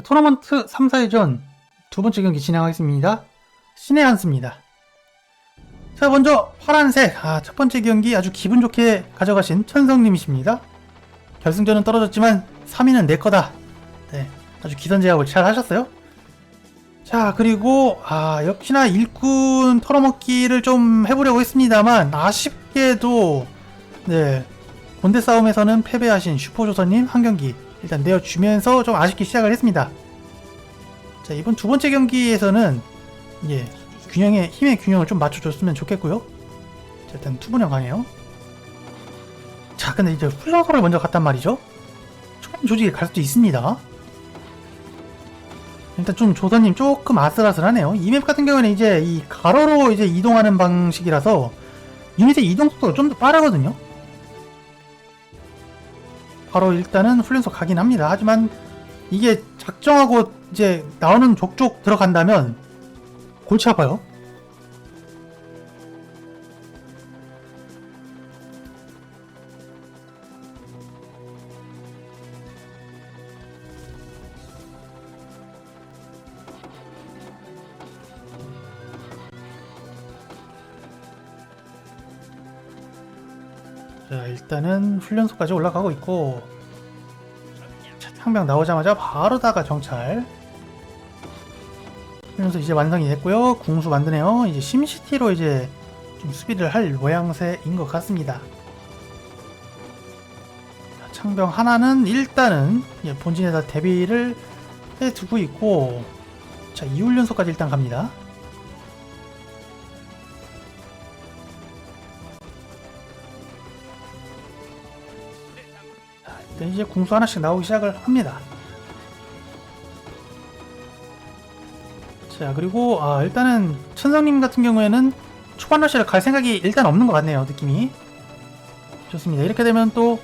자, 토너먼트 3, 4회전 두 번째 경기 진행하겠습니다. 신의 한수입니다. 자, 먼저 파란색. 아, 첫 번째 경기 아주 기분 좋게 가져가신 천성님이십니다. 결승전은 떨어졌지만 3위는 내 거다. 네, 아주 기선 제압을 잘 하셨어요. 자, 그리고 아, 역시나 일꾼 털어먹기를 좀 해보려고 했습니다만 아쉽게도 네, 본대 싸움에서는 패배하신 슈퍼조선님 한 경기 일단 내어주면서 좀 아쉽게 시작을 했습니다. 자 이번 두 번째 경기에서는 예 균형의 힘의 균형을 좀 맞춰줬으면 좋겠고요. 자 일단 투분형 강해요. 자 근데 이제 훈련소를 먼저 갔단 말이죠. 초반 조직에 갈 수도 있습니다. 일단 좀 조선님 조금 아슬아슬하네요. 이 맵 같은 경우에는 이제 이 가로로 이제 이동하는 방식이라서 유닛의 이동 속도가 좀 더 빠르거든요. 바로 일단은 훈련소 가긴 합니다. 하지만 이게 작정하고 이제 나오는 족족 들어간다면 골치 아파요. 자, 일단은 훈련소까지 올라가고 있고 자, 창병 나오자마자 바로다가 정찰. 훈련소 이제 완성이 됐고요. 궁수 만드네요. 이제 심시티로 이제 좀 수비를 할 모양새인 것 같습니다. 자, 창병 하나는 일단은 예, 본진에다 대비를 해두고 있고 자 이 훈련소까지 일단 갑니다 이제 궁수 하나씩 나오기 시작을 합니다. 자, 그리고 아, 일단은 천성님 같은 경우에는 초반 러시를 갈 생각이 일단 없는 것 같네요, 느낌이. 좋습니다. 이렇게 되면 또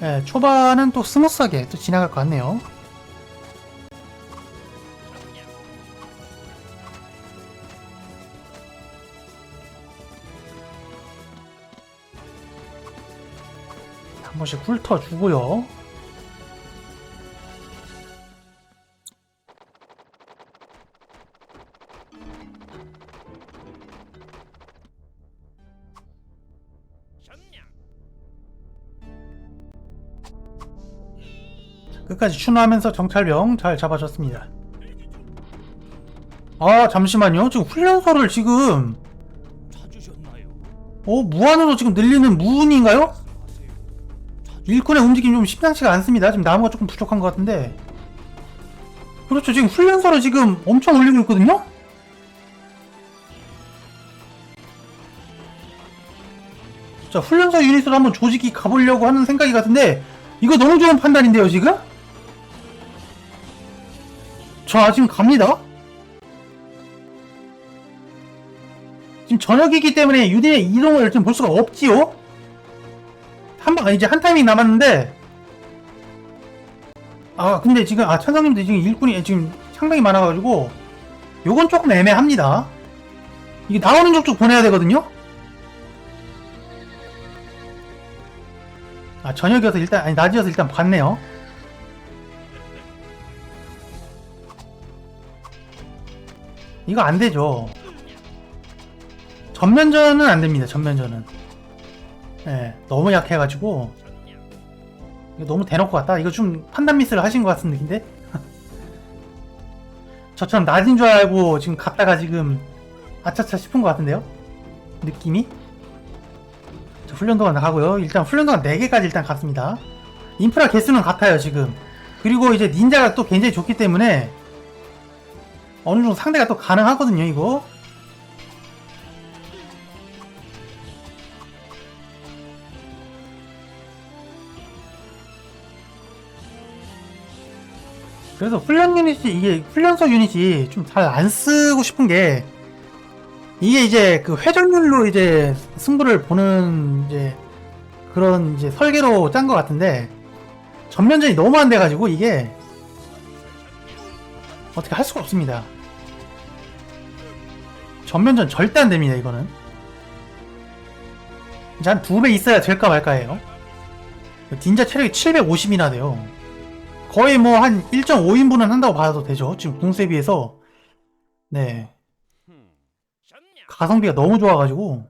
예, 초반은 또 스무스하게 또 지나갈 것 같네요. 한 번씩 훑어 주고요. 끝까지 추노하면서 정찰병 잘 잡아줬습니다. 아 잠시만요. 지금 훈련소를 지금 어 무한으로 지금 늘리는 무운인가요? 일꾼의 움직임이 좀 심상치가 않습니다. 지금 나무가 조금 부족한 것 같은데. 그렇죠. 지금 훈련소를 지금 엄청 올리고 있거든요? 자, 훈련소 유닛으로 한번 조직이 가보려고 하는 생각이 같은데, 이거 너무 좋은 판단인데요, 지금? 자, 지금 갑니다. 지금 저녁이기 때문에 유대의 이동을 지금 볼 수가 없지요? 한 방, 이제 한 타이밍 남았는데, 아, 근데 지금, 아, 천상님도 지금 일꾼이, 지금 상당히 많아가지고, 요건 조금 애매합니다. 이게 나오는 족족 보내야 되거든요? 아, 저녁이어서 일단, 아니, 낮이어서 일단 봤네요. 이거 안 되죠. 전면전은 안 됩니다, 전면전은. 예, 너무 약해가지고 너무 대놓고 갔다. 이거 좀 판단 미스를 하신 것 같은 느낌인데. 저처럼 낮은 줄 알고 지금 갔다가 지금 아차차 싶은 것 같은데요. 느낌이. 자, 훈련도가 나가고요. 일단 훈련도가 4개까지 일단 갔습니다. 인프라 개수는 같아요 지금. 그리고 이제 닌자가 또 굉장히 좋기 때문에 어느 정도 상대가 또 가능하거든요 이거. 그래서 훈련 유닛이 이게 훈련소 유닛이 좀 잘 안 쓰고 싶은 게 이게 이제 그 회전율로 이제 승부를 보는 이제 그런 이제 설계로 짠 것 같은데 전면전이 너무 안 돼가지고 이게 어떻게 할 수가 없습니다. 전면전 절대 안 됩니다 이거는. 이제 한 두 배 있어야 될까 말까예요. 딘자 체력이 750이나 돼요. 거의 뭐 한 1.5인분은 한다고 봐도 되죠. 지금 공세에 비해서. 네. 가성비가 너무 좋아가지고.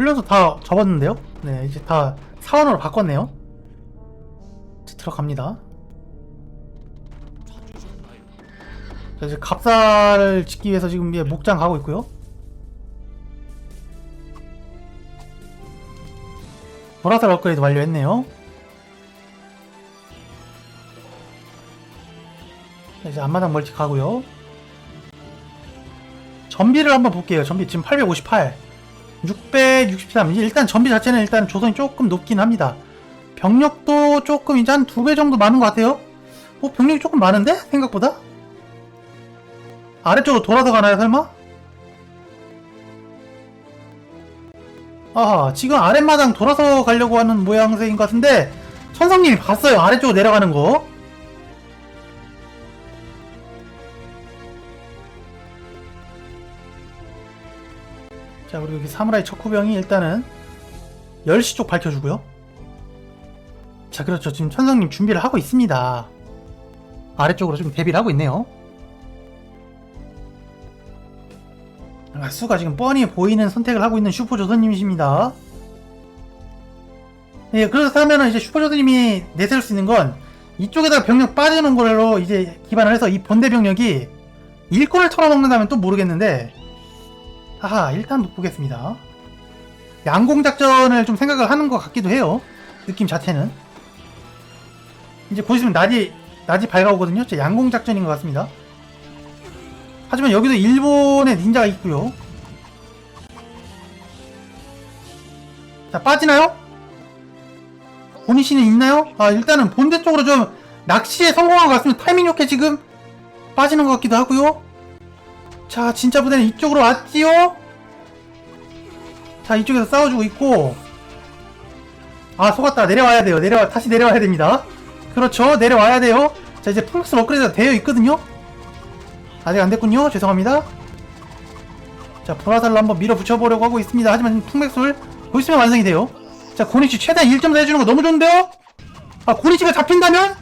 훈련소 다 접었는데요? 네, 이제 다 사원으로 바꿨네요. 이제 들어갑니다. 자, 이제 갑사를 짓기 위해서 지금 이제 목장 가고 있고요. 보라살 업그레이드 완료했네요. 자, 이제 앞마당 멀티 가고요. 전비를 한번 볼게요. 전비 지금 858. 663. 이제 일단 전비 자체는 일단 조선이 조금 높긴 합니다. 병력도 조금 이제 한 두 배 정도 많은 것 같아요. 어, 병력이 조금 많은데? 생각보다? 아래쪽으로 돌아서 가나요, 설마? 아, 지금 아랫마당 돌아서 가려고 하는 모양새인 것 같은데, 천성님이 봤어요. 아래쪽으로 내려가는 거. 자, 그리고 여기 사무라이 척후병이 일단은 10시 쪽 밝혀주고요. 자, 그렇죠. 지금 천성님 준비를 하고 있습니다. 아래쪽으로 좀 대비를 하고 있네요. 아, 수가 지금 뻔히 보이는 선택을 하고 있는 슈퍼조선님이십니다. 예, 그렇다면 이제 슈퍼조선님이 내세울 수 있는 건 이쪽에다가 병력 빠지는 걸로 이제 기반을 해서 이 본대 병력이 일꾼을 털어먹는다면 또 모르겠는데 하하 일단 못 보겠습니다. 양공작전을 좀 생각을 하는 것 같기도 해요. 느낌 자체는. 이제 곧 있으면 낮이, 낮이 밝아오거든요. 제 양공작전인 것 같습니다. 하지만 여기도 일본의 닌자가 있고요. 자 빠지나요? 보니씨는 있나요? 아 일단은 본대 쪽으로 좀 낚시에 성공한 것 같습니다. 타이밍 좋게 지금 빠지는 것 같기도 하고요. 자 진짜 부대는 이쪽으로 왔지요? 자 이쪽에서 싸워주고 있고. 아 속았다. 내려와야 돼요. 내려와 다시 내려와야 됩니다. 그렇죠. 내려와야 돼요. 자 이제 플럭스 업그레이드가 되어 있거든요. 아직 안됐군요. 죄송합니다. 자 보라살로 한번 밀어붙여 보려고 하고 있습니다. 하지만 풍맥술 보있으면 완성이 돼요. 자 고니치 최대한 1.4 해주는 거 너무 좋은데요? 아 고니치가 잡힌다면?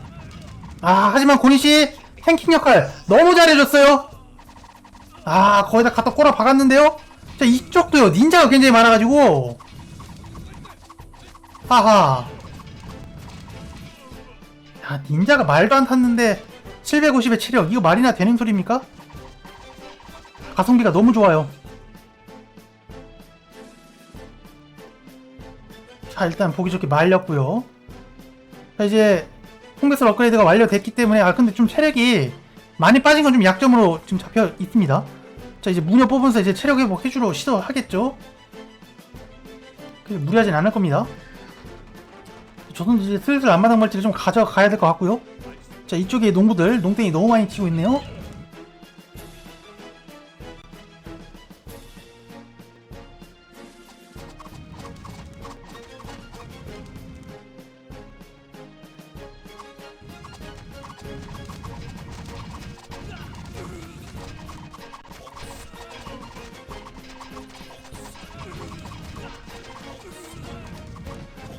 아 하지만 고니치 탱킹 역할 너무 잘해줬어요 아 거기다 갖다 꼬라 박았는데요? 자 이쪽도요. 닌자가 굉장히 많아가지고. 하하. 야 닌자가 말도 안 탔는데 750의 체력 이거 말이나 되는 소리입니까? 가성비가 너무 좋아요. 자 일단 보기 좋게 말렸고요. 자 이제 홍배설 업그레이드가 완료됐기 때문에 아 근데 좀 체력이 많이 빠진 건 좀 약점으로 지금 잡혀 있습니다 자 이제 무녀 뽑으면서 이제 체력 회복 해주러 시도하겠죠? 무리하진 않을 겁니다. 저는 이제 슬슬 앞마당 멀티를 좀 가져가야 될 것 같고요. 자 이쪽에 농부들 농땡이 너무 많이 치고 있네요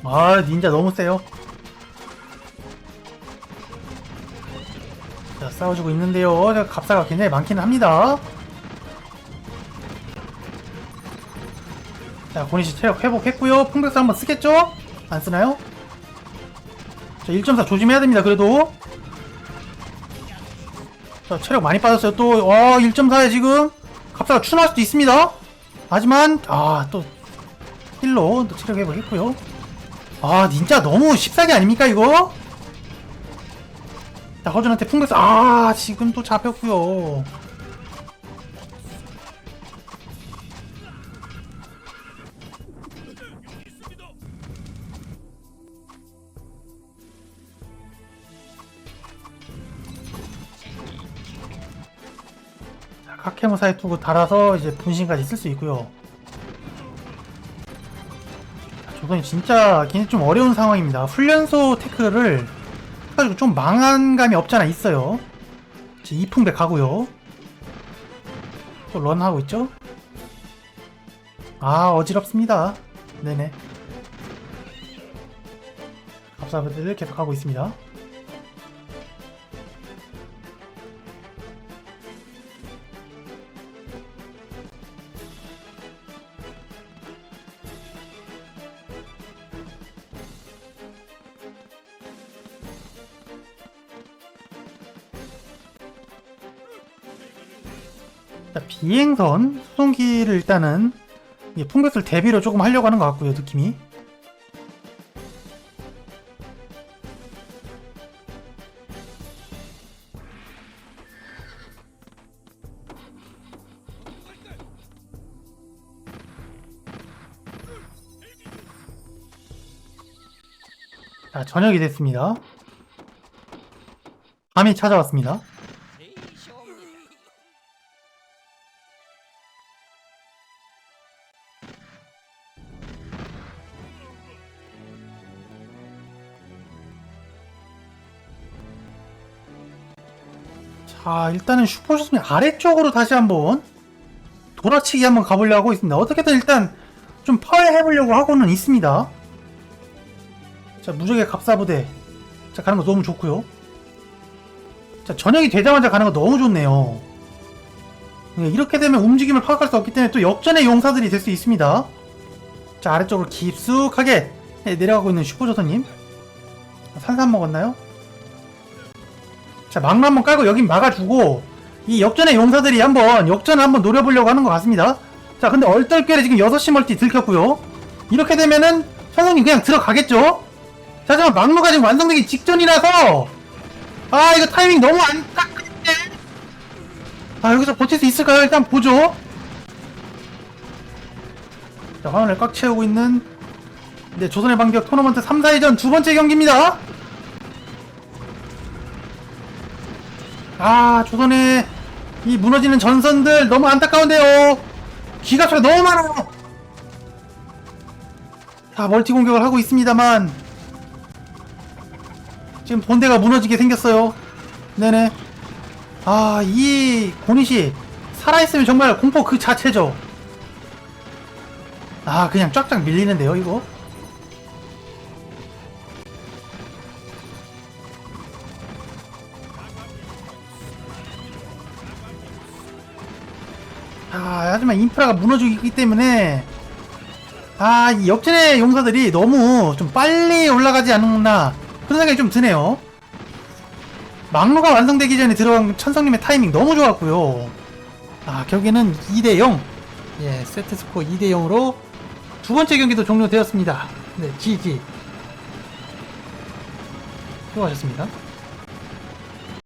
아 닌자 너무 세요. 자 싸워주고 있는데요. 자, 갑사가 굉장히 많기는 합니다. 자 고니시 체력 회복했고요. 풍백사 한번 쓰겠죠? 안 쓰나요? 자 1.4 조심해야 됩니다 그래도. 자 체력 많이 빠졌어요 또와 1.4에 지금 갑사가 추노할 수도 있습니다. 하지만 아 또. 힐로 또 체력 회복했고요 아 닌자 너무 쉽사기 아닙니까 이거? 자 허준한테 풍백사 아 지금 또 잡혔고요 자, 카케모사에 두고 달아서 이제 분신까지 쓸 수 있고요 조선이 진짜 굉장히 좀 어려운 상황입니다. 훈련소 테크를 해가지고 좀 망한 감이 없잖아 있어요. 이제 이풍백 가고요. 또 런하고 있죠? 아 어지럽습니다 네네 갑사부들 계속하고 있습니다 자, 비행선 수송기를 일단은 이 풍격을 대비로 조금 하려고 하는 것 같고요 느낌이. 자 저녁이 됐습니다. 밤이 찾아왔습니다 자 일단은 슈퍼쇼스님 아래쪽으로 다시 한번 돌아치기 한번 가보려고 하고 있습니다. 어떻게든 일단 좀 파괴해보려고 하고는 있습니다. 자 무적의 갑사부대. 자 가는 거 너무 좋고요. 자 저녁이 되자마자 가는 거 너무 좋네요. 네, 이렇게 되면 움직임을 파악할 수 없기 때문에 또 역전의 용사들이 될 수 있습니다. 자 아래쪽으로 깊숙하게 네, 내려가고 있는 슈퍼조선님. 산산 먹었나요? 자, 막루 한번 깔고 여긴 막아주고 이 역전의 용사들이 한번 역전을 한번 노려보려고 하는 것 같습니다. 자, 근데 얼떨결에 지금 6시 멀티 들켰고요. 이렇게 되면은 천성님 그냥 들어가겠죠? 자, 잠깐 막루가 지금 완성되기 직전이라서 아, 이거 타이밍 너무 안 딱한데. 아, 여기서 버틸 수 있을까요? 일단 보죠. 자, 화면을 꽉 채우고 있는 네, 조선의 반격 토너먼트 3, 4회전 두 번째 경기입니다. 아 조선의 이 무너지는 전선들 너무 안타까운데요. 기갑차가 너무 많아요. 자 멀티 공격을 하고 있습니다만 지금 본대가 무너지게 생겼어요. 네네. 아 이 고니시 살아있으면 정말 공포 그 자체죠. 아 그냥 쫙쫙 밀리는데요 이거 하지만 인프라가 무너지고 있기 때문에 아, 이 역전의 용사들이 너무 좀 빨리 올라가지 않나 그런 생각이 좀 드네요. 막루가 완성되기 전에 들어간 천성님의 타이밍 너무 좋았고요. 아, 결국에는 2대 0. 예, 세트 스코어 2대 0으로 두 번째 경기도 종료되었습니다. 네, GG. 수고하셨습니다.